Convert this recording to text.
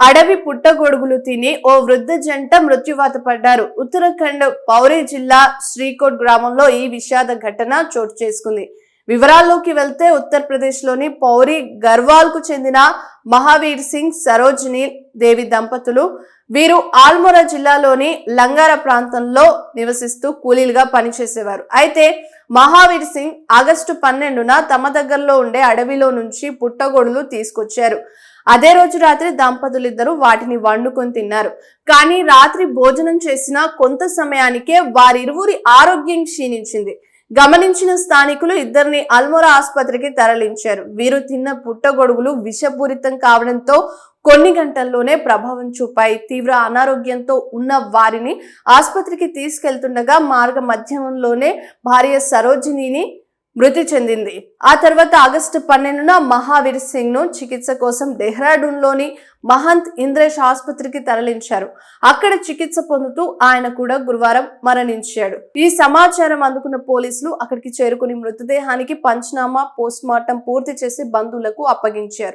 అడవి పుట్టగొడుగులు తిని ఓ వృద్ధ జంట మృత్యువాత పడ్డారు. ఉత్తరాఖండ్ పౌరీ జిల్లా శ్రీకోట్ గ్రామంలో ఈ విషాద ఘటన చోటు చేసుకుంది. వివరాల్లోకి వెళ్తే ఉత్తరప్రదేశ్లోని పౌరి గర్వాల్కు చెందిన మహావీర్ సింగ్ సరోజిని దేవి దంపతులు వీరు ఆల్మోరా జిల్లాలోని లంగార ప్రాంతంలో నివసిస్తూ కూలీలుగా పనిచేసేవారు. అయితే మహావీర్ సింగ్ ఆగస్టు పన్నెండున తమ దగ్గరలో ఉండే అడవిలో నుంచి పుట్టగొడులు తీసుకొచ్చారు. అదే రోజు రాత్రి దంపతులిద్దరూ వాటిని వండుకొని తిన్నారు. కానీ రాత్రి భోజనం చేసిన కొంత సమయానికే వారిరువురి ఆరోగ్యం క్షీణించింది. గమనించిన స్థానికులు ఇద్దరిని అల్మోరా ఆసుపత్రికి తరలించారు. వీరు తిన్న పుట్టగొడుగులు విషపూరితం కావడంతో కొన్ని గంటల్లోనే ప్రభావం చూపాయి. తీవ్ర అనారోగ్యంతో ఉన్న వారిని ఆసుపత్రికి తీసుకెళ్తుండగా మార్గ మధ్యంలోనే భార్య సరోజినిని మృతి చెందింది. ఆ తర్వాత ఆగస్టు పన్నెండున మహావీర్ సింగ్ను చికిత్స కోసం డెహ్రాడూన్లోని మహంత్ ఇంద్రేష్ ఆసుపత్రికి తరలించారు. అక్కడ చికిత్స పొందుతూ ఆయన కూడా గురువారం మరణించాడు. ఈ సమాచారం అందుకున్న పోలీసులు అక్కడికి చేరుకుని మృతదేహానికి పంచనామా పోస్ట్ మార్టం పూర్తి చేసి బంధువులకు అప్పగించారు.